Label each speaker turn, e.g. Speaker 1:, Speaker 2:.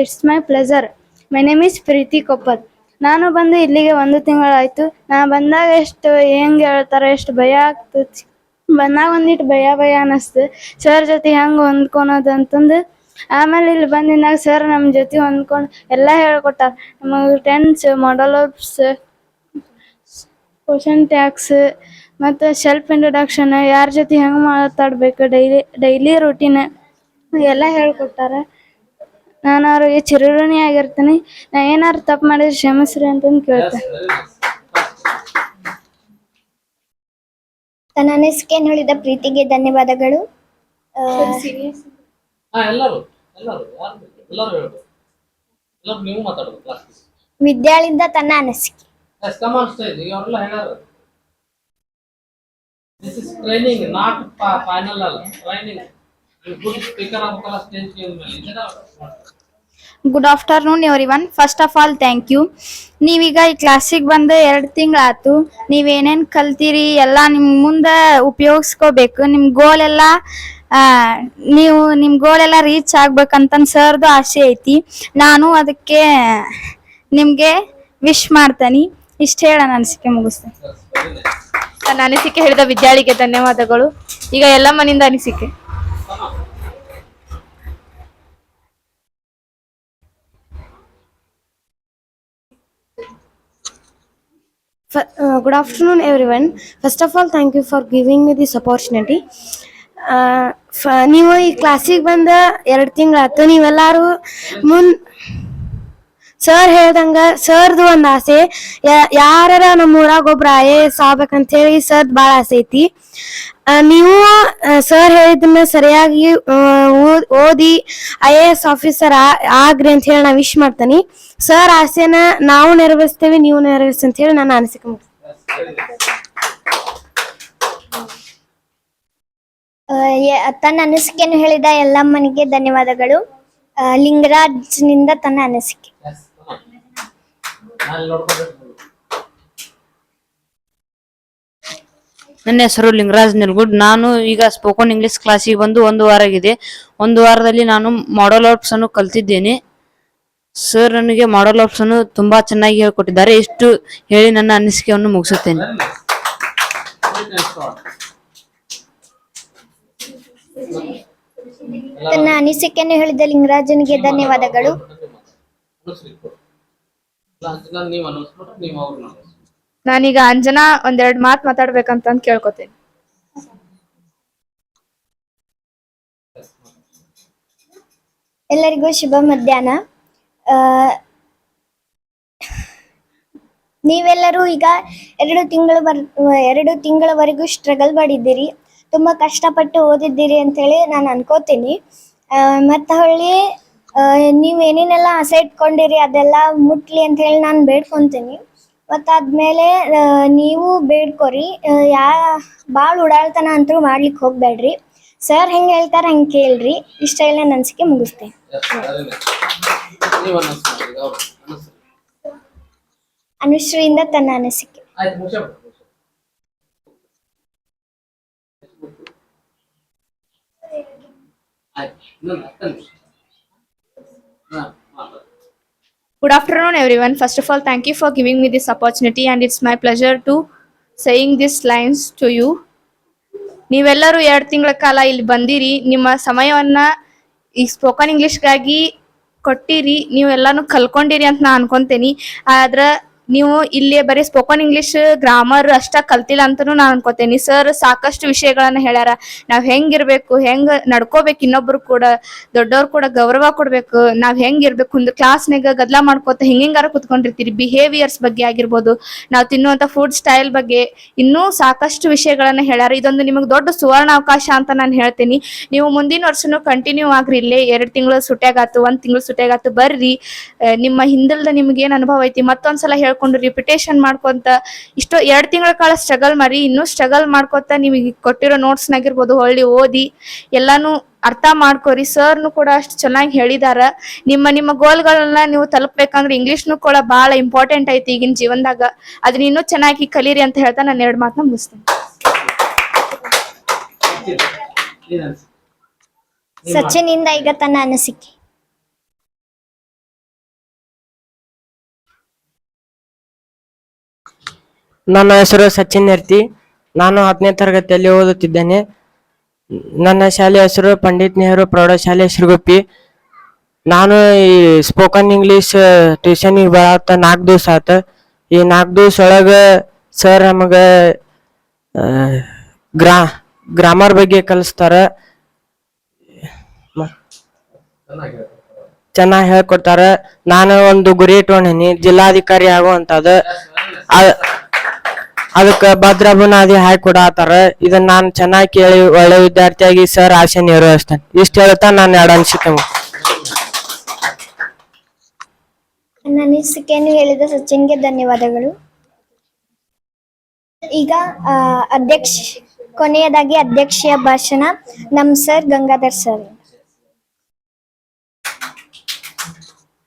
Speaker 1: It's my pleasure my name is Preethi Koppad ನಾನು ಬಂದು ಇಲ್ಲಿಗೆ ಒಂದು ತಿಂಗಳಾಯ್ತು. ನಾ ಬಂದಾಗ ಎಷ್ಟು ಹೆಂಗ್ ಹೇಳ್ತಾರ, ಎಷ್ಟು ಭಯ ಆಗ್ತದೆ. ಬಂದಾಗ ಒಂದಿಟ್ಟು ಭಯ ಭಯ ಅನ್ನಿಸ್ತು ಸರ್ ಜೊತೆ ಹೆಂಗ್ ಹೊಂದ್ಕೊಳೋದು ಅಂತಂದು. ಆಮೇಲೆ ಇಲ್ಲಿ ಬಂದಿದ್ದಾಗ ಸರ್ ನಮ್ಮ ಜೊತೆ ಹೊಂದ್ಕೊಂಡು ಎಲ್ಲ ಹೇಳ್ಕೊಟ್ಟಾರ. ನಮಗೆ ಟೆನ್ಸ್ ಮಾಡಲರ್ಸ್ ಕ್ವಶನ್ ಟ್ಯಾಕ್ಸ್ ಮತ್ತು ಸೆಲ್ಫ್ ಇಂಟ್ರೊಡಕ್ಷನ್ ಯಾರ ಜೊತೆ ಹೆಂಗೆ ಮಾತಾಡಬೇಕು ಡೈಲಿ ಡೈಲಿ ರೂಟೀನ್ ಎಲ್ಲ ಹೇಳ್ಕೊಟ್ಟಾರ. ನಾನು ಅವ್ರಿಗೆ ಚಿರಋಣಿ ಆಗಿರ್ತೀನಿ. ನಾ ಏನಾರು ತಪ್ಪು ಮಾಡಿದ್ರೆ ಕ್ಷಮಿಸ್ರಿ ಅಂತಂದು ಕೇಳ್ತೇನೆ
Speaker 2: ತನ್ನ ಅನಿಸಿಕೆ ಹೇಳಿದ ಪ್ರೀತಿಗೆ ಧನ್ಯವಾದಗಳು. ಆ,
Speaker 3: ಹಾ ಎಲ್ಲರೂ ಎಲ್ಲರೂ ಯಾರು ಬೇಕು? ಎಲ್ಲರೂ ಹೇಳ್ಬೇಕು. ಎಲ್ಲರೂ ನೀವು ಮಾತಾಡೋದು ಕ್ಲಾಸ್
Speaker 2: ವಿದ್ಯಾಳಿಂದ ತನ್ನ ಅನಿಸಿಕೆ.
Speaker 3: ಎಸ್ ಕಮಾನ್ ಸ್ಟೇಜ್ ಈಗ ಅವರೆಲ್ಲ ಹೇಳ್ಯಾರ this is training not final ಅಲ್ಲ.
Speaker 4: Training good afternoon everyone first of all thank you ನೀವೀಗ ಈ ಕ್ಲಾಸಿಗೆ ಬಂದು ಎರಡು ತಿಂಗಳಾಯ್ತು ನೀವೇನೇನು ಕಲ್ತೀರಿ, ಎಲ್ಲ ನಿಮ್ಮ ಮುಂದೆ ಉಪಯೋಗಿಸ್ಕೋಬೇಕು ನಿಮ್ಮ ಗೋಲ್ ಎಲ್ಲ ನೀವು ನಿಮ್ಮ ಗೋಲ್ ಎಲ್ಲ ರೀಚ್ ಆಗ್ಬೇಕಂತ ಸರ್ದು ಆಸೆ ಐತಿ. ನಾನು ಅದಕ್ಕೆ ನಿಮಗೆ ವಿಶ್ ಮಾಡ್ತೀನಿ. ಇಷ್ಟು ಹೇಳ, ಅನಿಸಿಕೆ ಮುಗಿಸ್ತೇನೆ
Speaker 5: ನನ್ನ ಅನಿಸಿಕೆ ಹೇಳಿದ ವಿದ್ಯಾರ್ಥಿಗೆ ಧನ್ಯವಾದಗಳು. ಈಗ ಎಲ್ಲ ಮನೆಯಿಂದ ಅನಿಸಿಕೆ.
Speaker 6: good afternoon, everyone. First of all, thank you for giving me this opportunity. Uh, ಫ- ನೀವು ಈ ಕ್ಲಾಸಿಗೆ ಬಂದ ಎರಡು ತಿಂಗಳಾತು ನೀವೆಲ್ಲರೂ ಮುನ್ ಸರ್ ಹೇಳ್ದಂಗ ಸರ್ದು ಒಂದ್ ಆಸೆ. ಯಾರ ನಮ್ಮ ಊರಾಗ ಒಬ್ರು ಐ ಎ ಎಸ್ ಆಗ್ಬೇಕಂತ ಹೇಳಿ ಸರ್ದ್ ಬಾಳ ಆಸೆ ಐತಿ. ನೀವು ಸರ್ ಹೇಳಿದ್ದನ್ನ ಸರಿಯಾಗಿ ಓದ್- ಓದಿ ಐ ಎ ಎಸ್ ಆಫೀಸರ್ ಆಗ್ರಿ ಅಂತ ಹೇಳಿ ನಾ ವಿಶ್ ಮಾಡ್ತೀನಿ. ಸರ್ ಆಸೆನ ನಾವು ನೆರವೇರಿಸ್ತೇವೆ ನೀವು ನೆರವೇರಿಸಿ ಅಂತ ಹೇಳಿ ನನ್ನ ಅನಿಸಿಕೆ
Speaker 2: ತನ್ನ ಅನಿಸಿಕೆಯನ್ನು ಹೇಳಿದ ಎಲ್ಲಮ್ಮನಿಗೆ ಧನ್ಯವಾದಗಳು. ಆ, ಲಿಂಗರಾಜ್ನಿಂದ ತನ್ನ ಅನಿಸಿಕೆ.
Speaker 3: ನಾನು
Speaker 7: ನನ್ನ ಹೆಸರು ಲಿಂಗರಾಜ್ ನಿಲ್ಗುಡ್. ನಾನು ಈಗ ಸ್ಪೋಕನ್ ಇಂಗ್ಲಿಷ್ ಕ್ಲಾಸಿಗೆ ಬಂದು ಒಂದು ವಾರ ಆಗಿದೆ ಒಂದು ವಾರದಲ್ಲಿ ನಾನು ಮಾಡಲ್ ಆರ್ಟ್ಸ್ ಅನ್ನು ಕಲ್ತಿದ್ದೇನೆ. ಸರ್ ನನಗೆ ಮಾಡಲ್ ಆರ್ಟ್ಸ್ ಅನ್ನು ತುಂಬಾ ಚೆನ್ನಾಗಿ ಹೇಳ್ಕೊಟ್ಟಿದ್ದಾರೆ. ಇಷ್ಟು ಹೇಳಿ ನನ್ನ ಅನಿಸಿಕೆಯನ್ನು ಮುಗಿಸುತ್ತೇನೆ.
Speaker 3: ನನ್ನ
Speaker 2: ತನ್ನ ಅನಿಸಿಕೆಯನ್ನು ಹೇಳಿದ ಲಿಂಗರಾಜನಿಗೆ ಧನ್ಯವಾದಗಳು.
Speaker 3: ನೀವು ನೀವು ಅವ್ರನ್ನ
Speaker 5: ನಾನೀಗ ಅಂಜನಾ ಒಂದೆರಡು ಮಾತು ಮಾತಾಡ್ಬೇಕಂತ ಕೇಳ್ಕೊತೇನೆ.
Speaker 2: ಎಲ್ಲರಿಗೂ ಶುಭ ಮಧ್ಯಾಹ್ನ. ಆ, ನೀವೆಲ್ಲರೂ ಈಗ ಎರಡು ತಿಂಗಳು ಬರ್ ಎರಡು ತಿಂಗಳವರೆಗೂ ಸ್ಟ್ರಗಲ್ ಮಾಡಿದ್ದೀರಿ. ತುಂಬ ಕಷ್ಟಪಟ್ಟು ಓದಿದ್ದೀರಿ ಅಂತೇಳಿ ನಾನು ಅನ್ಕೋತೀನಿ. ಮತ್ತೆ ಹೊಳ್ಳಿ ನೀವು ಏನೇನೆಲ್ಲ ಆಸೆ ಇಟ್ಕೊಂಡಿರಿ ಅದೆಲ್ಲ ಮುಟ್ಲಿ ಅಂತ ಹೇಳಿ ನಾನು ಬೇಡ್ಕೊಂತೀನಿ. ಮತ್ತಾದ್ಮೇಲೆ ನೀವು ಬೇಡ್ಕೊರಿ. ಯಾ ಭಾಳ ಉಡಾಳ್ತನ ಅಂತೂ ಮಾಡ್ಲಿಕ್ಕೆ ಹೋಗ್ಬೇಡ್ರಿ. ಸರ್ ಹೆಂಗೆ ಹೇಳ್ತಾರೆ ಹಂಗೆ ಕೇಳ್ರಿ. ಇಷ್ಟ ಇಲ್ಲ ನನ್ನ ಅನಿಸಿಕೆ
Speaker 3: ಮುಗಿಸ್ತೆ.
Speaker 2: ಅನುಶ್ರೀಯಿಂದ ತನ್ನ ಅನಿಸಿಕೆ.
Speaker 3: ಆಯ್ತು
Speaker 5: good afternoon everyone first of all thank you for giving me this opportunity and it's my pleasure to saying this lines to you ನೀವೆಲ್ಲರೂ ಎರಡು ತಿಂಗಳ ಕಾಲ ಇಲ್ಲಿ ಬಂದಿರಿ. ನಿಮ್ಮ ಸಮಯವನ್ನ ಈ ಸ್ಪೋಕನ್ ಇಂಗ್ಲೀಷ್ಗಾಗಿ ಕೊಟ್ಟಿರಿ. ನೀವು ಎಲ್ಲನೂ ಕಲ್ಕೊಂಡಿರಿ ಅಂತ ನಾನು ಅನ್ಕೊತೀನಿ. ಆದ್ರೆ ನೀವು ಇಲ್ಲಿ ಬರೀ ಸ್ಪೋಕನ್ ಇಂಗ್ಲಿಷ್ ಗ್ರಾಮರ್ ಅಷ್ಟ ಕಲ್ತಿಲ್ಲ ಅಂತಾನು ನಾನು ಅನ್ಕೋತೇನಿ. ಸರ್ ಸಾಕಷ್ಟು ವಿಷಯಗಳನ್ನ ಹೇಳ್ಯಾರ. ನಾವ್ ಹೆಂಗಿರ್ಬೇಕು, ಹೆಂಗ್ ನಡ್ಕೋಬೇಕು ಇನ್ನೊಬ್ರು ಕೂಡ, ದೊಡ್ಡವ್ರು ಕೂಡ ಗೌರವ ಕೊಡ್ಬೇಕು. ನಾವ್ ಹೆಂಗಿರ್ಬೇಕು, ಒಂದು ಕ್ಲಾಸ್ನಾಗ ಗದ್ಲಾ ಮಾಡ್ಕೋತ ಹಿಂಗಾರ ಕುತ್ಕೊಂಡಿರ್ತೀರಿ. ಬಿಹೇವಿಯರ್ಸ್ ಬಗ್ಗೆ ಆಗಿರ್ಬೋದು, ನಾವ್ ತಿನ್ನುವಂತ ಫುಡ್ ಸ್ಟೈಲ್ ಬಗ್ಗೆ ಇನ್ನೂ ಸಾಕಷ್ಟು ವಿಷಯಗಳನ್ನ ಹೇಳ್ಯಾರ. ಇದೊಂದು ನಿಮಗೆ ದೊಡ್ಡ ಸುವರ್ಣ ಅವಕಾಶ ಅಂತ ನಾನು ಹೇಳ್ತೀನಿ. ನೀವು ಮುಂದಿನ ವರ್ಷನೂ ಕಂಟಿನ್ಯೂ ಆಗ್ರಿ ಇಲ್ಲೇ. ಎರಡ್ ತಿಂಗಳು ಸುಟ್ಯಾಗಾತು ಒಂದ್ ತಿಂಗಳು ಸುಟ್ಯಾಗಾತು ಬರ್ರಿ. ನಿಮ್ಮ ಹಿಂದಲ್ದ ನಿಮ್ಗೆ ಏನ್ ಅನುಭವ ಐತಿ? ಮತ್ತೊಂದ್ಸಲ ಹೇಳ್ಕೊಂಡು ರಿಪಿಟೇಷನ್ ಮಾಡ್ಕೊಂತ ಇಷ್ಟೋ ಎರಡ್ ತಿಂಗಳ ಕಾಲ ಸ್ಟ್ರಗಲ್ ಮಾಡಿ ಇನ್ನೂ ಸ್ಟ್ರಗಲ್ ಮಾಡ್ಕೊತ ನಿಮಗೆ ಕೊಟ್ಟಿರೋ ನೋಟ್ಸ್ ನಾಗಿರ್ಬೋದು ಹೊಳ್ಳಿ ಓದಿ ಎಲ್ಲಾನು ಅರ್ಥ ಮಾಡ್ಕೊರಿ. ಸರ್ನು ಕೂಡ ಅಷ್ಟು ಚೆನ್ನಾಗಿ ಹೇಳಿದಾರ. ನಿಮ್ಮ ನಿಮ್ಮ ಗೋಲ್ಗಳನ್ನ ನೀವು ತಲುಪ್ಬೇಕಂದ್ರೆ ಇಂಗ್ಲಿಷ್ನು ಕೂಡ ಬಹಳ ಇಂಪಾರ್ಟೆಂಟ್ ಐತಿ ಈಗಿನ ಜೀವನದಾಗ. ಅದನ್ನ ಇನ್ನೂ ಚೆನ್ನಾಗಿ ಕಲೀರಿ ಅಂತ ಹೇಳ್ತಾ ನಾನು ಎರಡು ಮಾತನ್ನ ಮುಗಿಸ್ತೇನೆ.
Speaker 3: ಸಚಿನ್ ಇಂದ
Speaker 2: ಸಚಿನಿಂದ ಈಗ ತನ್ನ ಅನಿಸಿಕೆ.
Speaker 8: ನನ್ನ ಹೆಸರು ಸಚಿನ್ ಎರ್ತಿ ನಾನು ಹತ್ತನೇ ತರಗತಿಯಲ್ಲಿ ಓದುತ್ತಿದ್ದೇನೆ. ನನ್ನ ಶಾಲೆ ಹೆಸರು ಪಂಡಿತ್ ನೆಹರು ಪ್ರೌಢಶಾಲೆ ಶ್ರೀಗುಪ್ಪಿ ನಾನು ಈ ಸ್ಪೋಕನ್ ಇಂಗ್ಲೀಷ್ ಟ್ಯೂಷನಿಗೆ ಬರತ್ತ ನಾಲ್ಕು ದಿವಸ ಆತ. ಈ ನಾಲ್ಕು ದಿವಸ ಒಳಗೆ ಸರ್ ನಮಗೆ ಗ್ರಾ ಗ್ರಾಮರ್ ಬಗ್ಗೆ ಕಲಿಸ್ತಾರೆ. ಚೆನ್ನಾಗಿ ಹೇಳ್ಕೊಡ್ತಾರ. ನಾನು ಒಂದು ಗುರಿ ಇಟ್ಕೊಂಡೀನಿ. ಜಿಲ್ಲಾಧಿಕಾರಿ ಆಗುವಂಥದ್ದು ಅದಕ್ಕೆ ಭದ್ರ ಬುನಾದಿ ಹಾಕಿ ಇದನ್ನ ನಾನು ಚೆನ್ನಾಗಿ ಕೇಳಿ ಒಳ್ಳೆ ವಿದ್ಯಾರ್ಥಿಯಾಗಿ ಸರ್ ಆಸೆ ನೆರವೇರಿಸ್ತೇನೆ ಇಷ್ಟು ಹೇಳ್ತಾ ನಾನು ಎರಡು ಅನಿಸಿಕೆ
Speaker 2: ನನ್ನ ಅನಿಸಿಕೆಯನ್ನು ಹೇಳಿದ ಸಚಿನ್ಗೆ ಧನ್ಯವಾದಗಳು. ಈಗ ಅಧ್ಯಕ್ಷ ಕೊನೆಯದಾಗಿ ಅಧ್ಯಕ್ಷೀಯ ಭಾಷಣ ನಮ್ ಸರ್ ಗಂಗಾಧರ್ ಸರ್